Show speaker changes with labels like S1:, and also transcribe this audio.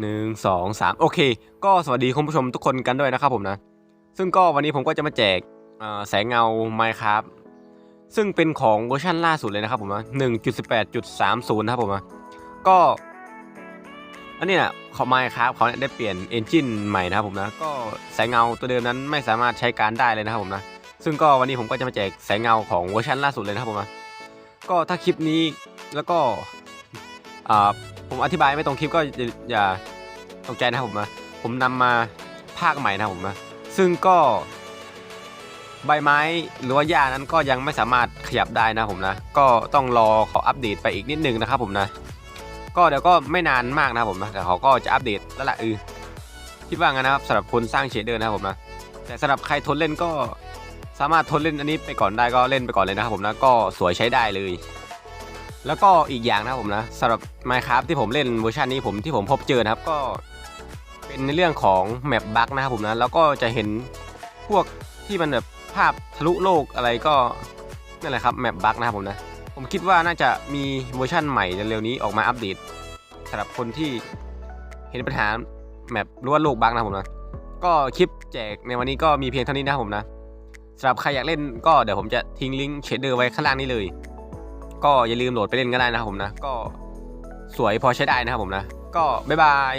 S1: หนึ่งสองสามโอเค ก็สวัสดีคุณผู้ชมทุกคนกันด้วยนะครับผมนะ ซึ่งก็วันนี้ผมก็จะมาแจกแสงเงา Minecraft ซึ่งเป็นของเวอร์ชันล่าสุดเลยนะครับผมนะหนึ่งจุดสิบแปดจุดสามศูนย์นะครับผมนะก็อันนี้นะเขา Minecraft เขาเนี่ยได้เปลี่ยนเอนจินใหม่นะครับผมนะ ก็แสงเงาตัวเดิมนั้นไม่สามารถใช้การได้เลยนะครับผมนะ ซึ่งก็วันนี้ผมก็จะมาแจกแสงเงาของเวอร์ชันล่าสุดเลยนะครับผมนะ ก็ถ้าคลิปนี้แล้วก็อ่า ผมอธิบายไม่ตรงคลิปก็อย่าตกใจนะครับผมนะผมนำมาภาคใหม่นะครับผมนะซึ่งก็ใบไม้หรือว่าหญ้านั้นก็ยังไม่สามารถขยับได้นะผมนะ ก็ต้องรอเขาอัปเดตไปอีกนิดนึงนะครับผมนะ ก็เดี๋ยวก็ไม่นานมากนะผมนะแต่เขาก็จะอัปเดตแล้วแหละเออคิดว่างั้นนะครับสำหรับคนสร้างเชดเดอร์นะครับผมนะแต่สำหรับใครทนเล่นก็สามารถทนเล่นอันนี้ไปก่อนได้ก็เล่นไปก่อนเลยนะครับผมนะก็สวยใช้ได้เลย แล้วก็อีกอย่างนะผมนะสำหรับ Minecraft ที่ผมเล่นเวอร์ชันนี้ผมที่ผมพบเจอนะครับก็เป็นในเรื่องของแมปบั๊กนะครับผมนะแล้วก็จะเห็นพวกที่มันแบบภาพทะลุโลกอะไรก็นั่นแหละครับแมปบั๊กนะครับผมนะผมคิดว่าน่าจะมีเวอร์ชั่นใหม่เร็วๆนี้ออกมาอัปเดตสำหรับคนที่เห็นปัญหาแมปหรือว่าโลกบั๊กนะครับผมนะก็คลิปแจกในวันนี้ก็มีเพียงเท่านี้นะครับผมนะสำหรับใครอยากเล่นก็เดี๋ยวผมจะทิ้งลิงก์เชดเดอร์ไว้ข้างล่างนี้เลย ก็อย่าลืมโหลดไปเล่นก็ได้นะครับผมนะ ก็สวยพอใช้ได้นะครับผมนะ ก็บ๊ายบาย